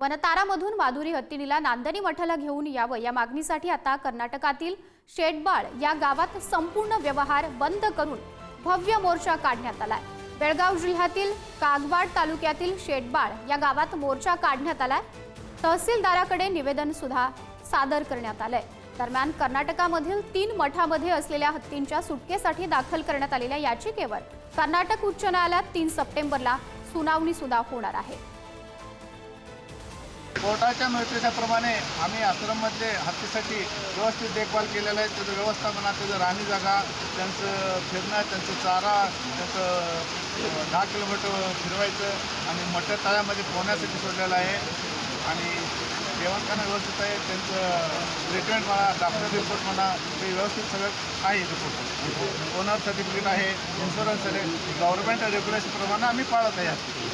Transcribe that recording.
वनतारामधून माधुरी हत्तीनीला नांदणी मठाला घेऊन यावं या मागणीसाठी आता कर्नाटकातील शेटबाळ या गावात संपूर्ण व्यवहार बंद करून भव्य मोर्चा काढण्यात आलाय. बेळगाव जिल्ह्यातील कागवाड तालुक्यातील शेटबाळ या गावात मोर्चा काढण्यात आलाय. तहसीलदाराकडे निवेदन सुद्धा सादर करण्यात आलंय. दरम्यान कर्नाटकामधील तीन मठामध्ये असलेल्या हत्तींच्या सुटकेसाठी दाखल करण्यात आलेल्या याचिकेवर कर्नाटक उच्च न्यायालयात तीन सप्टेंबरला सुनावणी सुद्धा होणार आहे. कोर्टाच्या निर्देशाप्रमाणे आम्ही आश्रममध्ये हत्तीसाठी व्यवस्थित देखभाल केलेलं आहे. त्याचं व्यवस्थापना त्याचं राहणी जागा त्यांचं फिरणं त्यांचं चारा त्यांचं दहा किलोमीटर फिरवायचं आणि मटर तळ्यामध्ये पोहण्यासाठी सोडलेलं आहे. आणि जेवणखाना व्यवस्थित आहे. त्यांचं ट्रीटमेंट म्हणा डॉक्टर रिपोर्ट म्हणा ते व्यवस्थित सगळं आहे रिपोर्ट ओनर सर्टिफिकेट आहे इन्शुरन्स आहे. गव्हर्नमेंट रेग्युलेशनप्रमाणे आम्ही पाळत आहे.